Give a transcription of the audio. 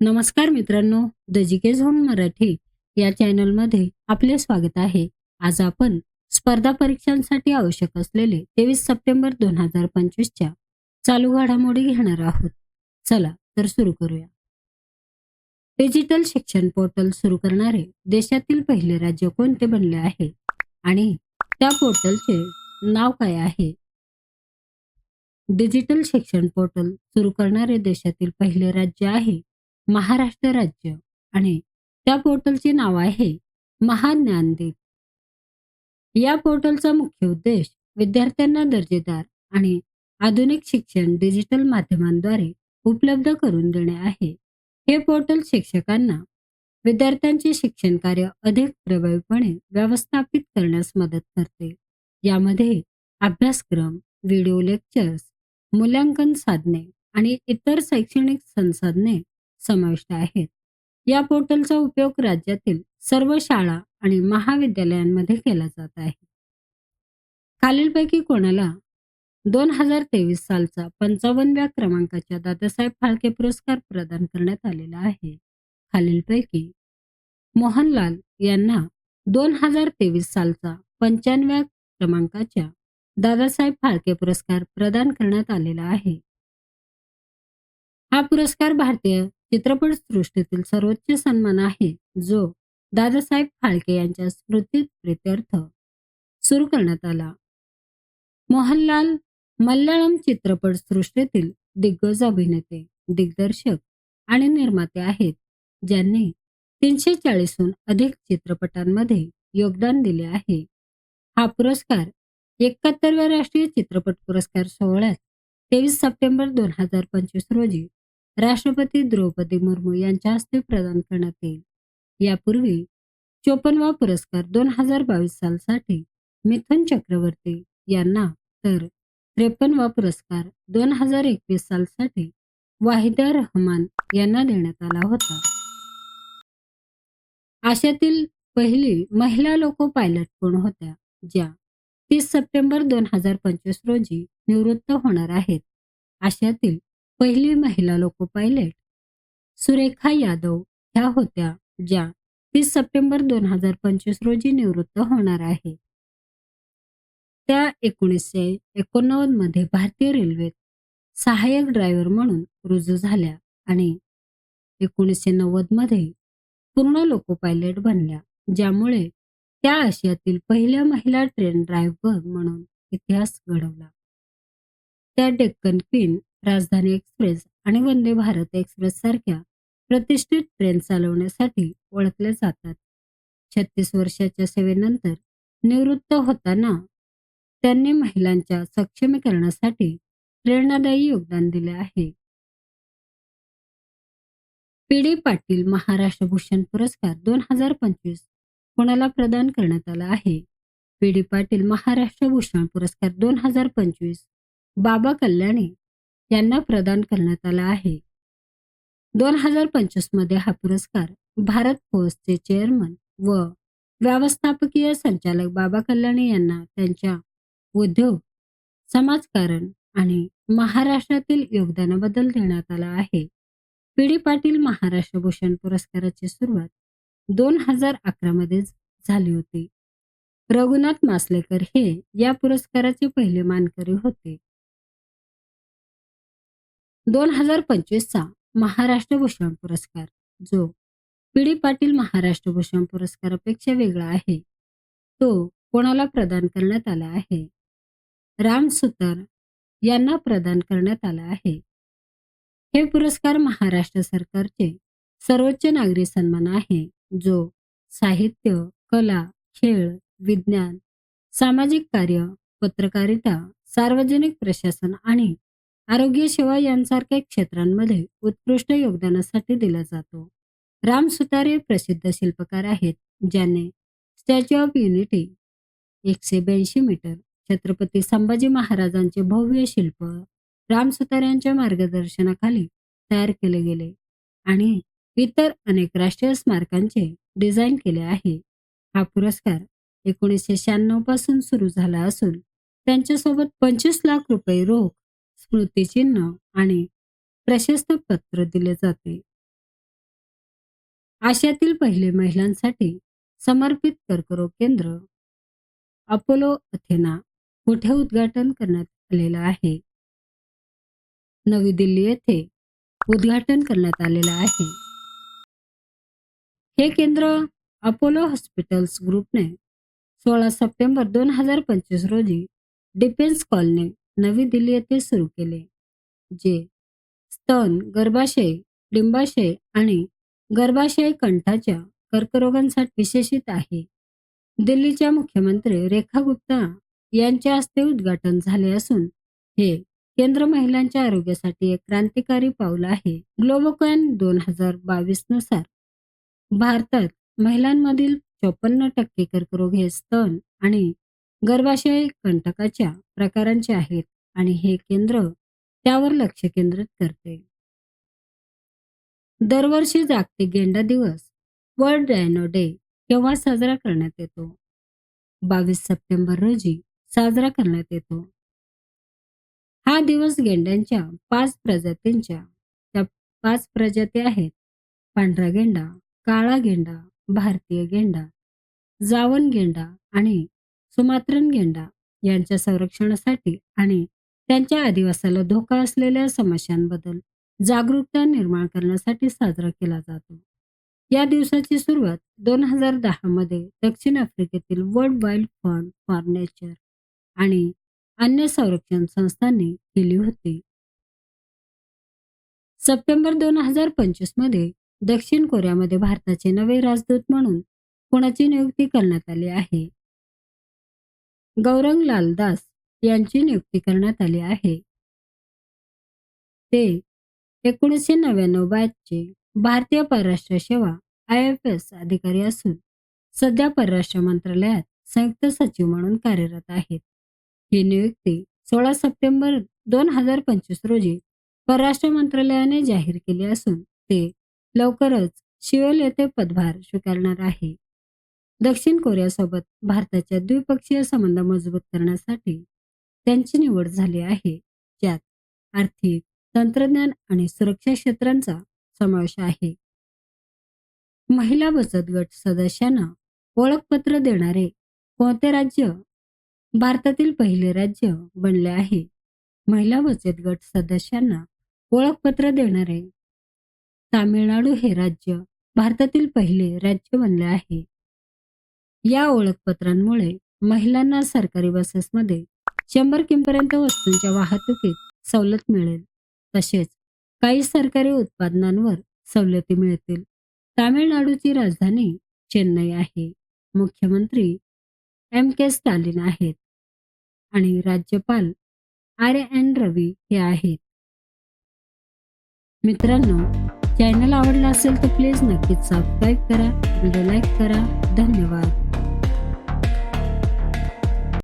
नमस्कार मित्रांनो द जिके झोन मराठी या चॅनलमध्ये आपले स्वागत आहे. आज आपण स्पर्धा परीक्षांसाठी आवश्यक असलेले तेवीस सप्टेंबर दोन हजार पंचवीसच्या चालू घडामोडी घेणार आहोत. चला तर सुरू करूया. डिजिटल शिक्षण पोर्टल सुरू करणारे देशातील पहिले राज्य कोणते बनले आहे आणि त्या पोर्टलचे नाव काय आहे? डिजिटल शिक्षण पोर्टल सुरू करणारे देशातील पहिले राज्य आहे महाराष्ट्र राज्य आणि त्या पोर्टलचे नाव आहे महाज्ञानदीप या पोर्टलचा मुख्य उद्देश विद्यार्थ्यांना दर्जेदार आणि आधुनिक शिक्षण डिजिटल माध्यमांद्वारे उपलब्ध करून देणे आहे. हे पोर्टल शिक्षकांना विद्यार्थ्यांचे शिक्षण कार्य अधिक प्रभावीपणे व्यवस्थापित करण्यास मदत करते. यामध्ये अभ्यासक्रम व्हिडिओ लेक्चर्स मूल्यांकन साधने आणि इतर शैक्षणिक संसाधने समाविष्ट आहेत. या पोर्टलचा उपयोग राज्यातील सर्व शाळा आणि महाविद्यालयांमध्ये केला जात आहे. खालीलपैकी कोणाला दोन हजार तेवीस सालचा पंचावन्नव्या क्रमांकाच्या दादासाहेब फाळके पुरस्कार प्रदान करण्यात आलेला आहे. खालीलपैकी मोहनलाल यांना दोन हजार तेवीस सालचा पंच्याण्णव्या क्रमांकाच्या दादासाहेब फाळके पुरस्कार प्रदान करण्यात आलेला आहे. हा पुरस्कार भारतीय चित्रपट सृष्टीतील सर्वोच्च सन्मान आहे जो दादासाहेब फाळके यांच्या स्मृतीत प्रित्यर्थ सुरू करण्यात आला. मोहनलाल मल्याळम चित्रपट सृष्टीतील दिग्गज अभिनेते दिग्दर्शक आणि निर्माते आहेत ज्यांनी तीनशे चाळीसहून अधिक चित्रपटांमध्ये योगदान दिले आहे. हा पुरस्कार एकाहत्तरव्या राष्ट्रीय चित्रपट पुरस्कार सोहळ्यात तेवीस सप्टेंबर दोन हजार पंचवीस रोजी राष्ट्रपती द्रौपदी मुर्मू यांच्या हस्ते प्रदान करण्यात येईल. यापूर्वी चोपन्नवा पुरस्कार दोन हजार बावीस सालसाठी मिथुन चक्रवर्ती यांना तर त्रेपन्नवा पुरस्कार दोन हजार एकवीस सालसाठी वाहिदा रहमान यांना देण्यात आला होता. आशियातील पहिली महिला लोको पायलट कोण होत्या? ज्या तीस सप्टेंबर दोन हजार पंचवीस रोजी निवृत्त होणार आहेत. आशियातील पहिली महिला लोको पायलट. सुरेखा यादव ह्या होत्या ज्या तीस सप्टेंबर दोन हजार पंचवीस रोजी निवृत्त होणार आहे. त्या एकोणीसशे एकोणनव्वदमध्ये भारतीय रेल्वेत सहाय्यक ड्रायव्हर म्हणून रुजू झाल्या आणि एकोणीसशे नव्वदमध्ये पूर्ण लोको पायलट बनल्या ज्यामुळे त्या आशियातील पहिल्या महिला ट्रेन ड्रायव्हर म्हणून इतिहास घडवला. त्या डेक्कन क्वीन राजधानी एक्सप्रेस आणि वंदे भारत एक्सप्रेस सारख्या प्रतिष्ठित ट्रेन चालवण्यासाठी ओळखले जातात. छत्तीस वर्षाच्या सेवेनंतर निवृत्त होताना त्यांनी महिलांच्या सक्षमीकरणासाठी प्रेरणादायी योगदान दिले आहे. पी. डी. पाटील महाराष्ट्र भूषण पुरस्कार दोन हजार पंचवीस कोणाला प्रदान करण्यात आला आहे? पी. डी. पाटील महाराष्ट्र भूषण पुरस्कार दोन हजार पंचवीस बाबा कल्याणी यांना प्रदान करण्यात आला आहे. दोन हजार पंचवीसमध्ये हा पुरस्कार भारत फोर्सचे चेअरमन व व्यवस्थापकीय संचालक बाबा कल्याणी यांना त्यांच्या उद्योग समाजकारण आणि महाराष्ट्रातील योगदानाबद्दल देण्यात आला आहे. पी डी पाटील महाराष्ट्र भूषण पुरस्काराची सुरुवात दोन हजार अकरामध्ये झाली होती. रघुनाथ मासलेकर हे या पुरस्काराचे पहिले मानकरी होते. दोन हजार पंचवीसचा महाराष्ट्र भूषण पुरस्कार जो पी डी पाटील महाराष्ट्र भूषण पुरस्कारापेक्षा वेगळा आहे. तो कोणाला प्रदान करण्यात आला आहे? राम सुतार यांना प्रदान करण्यात आला आहे. हे पुरस्कार महाराष्ट्र सरकारचे सर्वोच्च नागरी सन्मान आहे जो साहित्य कला खेळ विज्ञान सामाजिक कार्य पत्रकारिता सार्वजनिक प्रशासन आणि आरोग्य सेवा यांसारख्या क्षेत्रांमध्ये उत्कृष्ट योगदानासाठी दिला जातो. राम सुतारे प्रसिद्ध शिल्पकार आहेत ज्याने स्टॅच्यू ऑफ युनिटी एकशे ब्याऐंशी मीटर छत्रपती संभाजी महाराजांचे भव्य शिल्प राम सुतार्यांच्या मार्गदर्शनाखाली तयार केले गेले आणि इतर अनेक राष्ट्रीय स्मारकांचे डिझाईन केले आहे. हा पुरस्कार एकोणीसशे शहाण्णवपासून सुरू झाला असून त्यांच्यासोबत पंचवीस लाख रुपये रोख स्मृतिचिन्ह आणि प्रशस्त पत्र दिले जाते. आशियातील पहिले महिलांसाठी समर्पित कर्करोग केंद्र अपोलो अथेना कुठे उद्घाटन करण्यात आलेलं आहे. नवी दिल्ली येथे उद्घाटन करण्यात आलेलं आहे. हे केंद्र अपोलो हॉस्पिटल्स ग्रुपने सोळा सप्टेंबर दोन हजार पंचवीस रोजी डिफेन्स कॉलनी नवी दिल्ली येथे सुरू केले जे स्तन गर्भाशय डिंबाशय आणि गर्भाशय कंठाच्या कर्करोगांसाठी विशेषित आहे. दिल्लीच्या मुख्यमंत्री रेखा गुप्ता यांच्या हस्ते उद्घाटन झाले असून हे केंद्र महिलांच्या आरोग्यासाठी एक क्रांतिकारी पाऊल आहे. ग्लोबोकॅन दोन हजार बावीसनुसार भारतात महिलांमधील चोपन्न टक्के कर्करोग हे स्तन आणि गर्भाशय कंटकाच्या प्रकारांचे आहेत आणि हे केंद्र त्यावर लक्ष केंद्रित करते. दरवर्षी जागतिक गेंडा दिवस वर्ल्ड डायनो डे केव्हा साजरा करण्यात येतो? बावीस सप्टेंबर रोजी साजरा करण्यात येतो. हा दिवस गेंड्यांच्या पाच प्रजातींच्या त्या पाच प्रजाती आहेत. पांढरा गेंडा काळा गेंडा भारतीय गेंडा जावन गेंडा आणि सुमात्रन गेंडा यांच्या संरक्षणासाठी आणि त्यांच्या आदिवासाला धोका असलेल्या समस्यांबद्दल जागरूकता निर्माण करण्यासाठी साजरा केला जातो. या दिवसाची सुरुवात दोन हजार दहा मध्ये दक्षिण आफ्रिकेतील world wild fund for nature आणि अन्य संरक्षण संस्थांनी केली होती. सप्टेंबर दोन हजार पंचवीसमध्ये दक्षिण कोरियामध्ये भारताचे नवे राजदूत म्हणून कोणाची नियुक्ती करण्यात आली आहे? गौरंग लालदास यांची नियुक्ती करण्यात आली आहे. ते एकोणीसशे नव्याण्णव बॅचचे भारतीय परराष्ट्र सेवा आय एफ एस अधिकारी असून सध्या परराष्ट्र मंत्रालयात संयुक्त सचिव म्हणून कार्यरत आहेत. ही नियुक्ती सोळा सप्टेंबर दोन हजार पंचवीस रोजी परराष्ट्र मंत्रालयाने जाहीर केली असून ते लवकरच शिवल येथे पदभार स्वीकारणार आहे. दक्षिण कोरियासोबत भारताच्या द्विपक्षीय संबंध मजबूत करण्यासाठी त्यांची निवड झाली आहे. ज्यात आर्थिक तंत्रज्ञान आणि सुरक्षा क्षेत्रांचा समावेश आहे. महिला बचत गट सदस्यांना ओळखपत्र देणारे कोणते राज्य भारतातील पहिले राज्य बनले आहे? महिला बचत गट सदस्यांना ओळखपत्र देणारे तामिळनाडू हे राज्य भारतातील पहिले राज्य बनले आहे. या ओळखपत्रांमुळे महिलांना सरकारी बसेसमध्ये शंभर किमपर्यंत वस्तूंच्या वाहतुकीत सवलत मिळेल. तसेच काही सरकारी उत्पादनांवर सवलती मिळतील. तामिळनाडूची राजधानी चेन्नई आहे. मुख्यमंत्री एम के स्टालिन आहेत. आणि राज्यपाल आर एन रवी हे आहेत. मित्रांनो चॅनल आवडला असेल तर प्लीज नक्कीच सबस्क्राईब करा व्हिडिओ लाईक करा. धन्यवाद.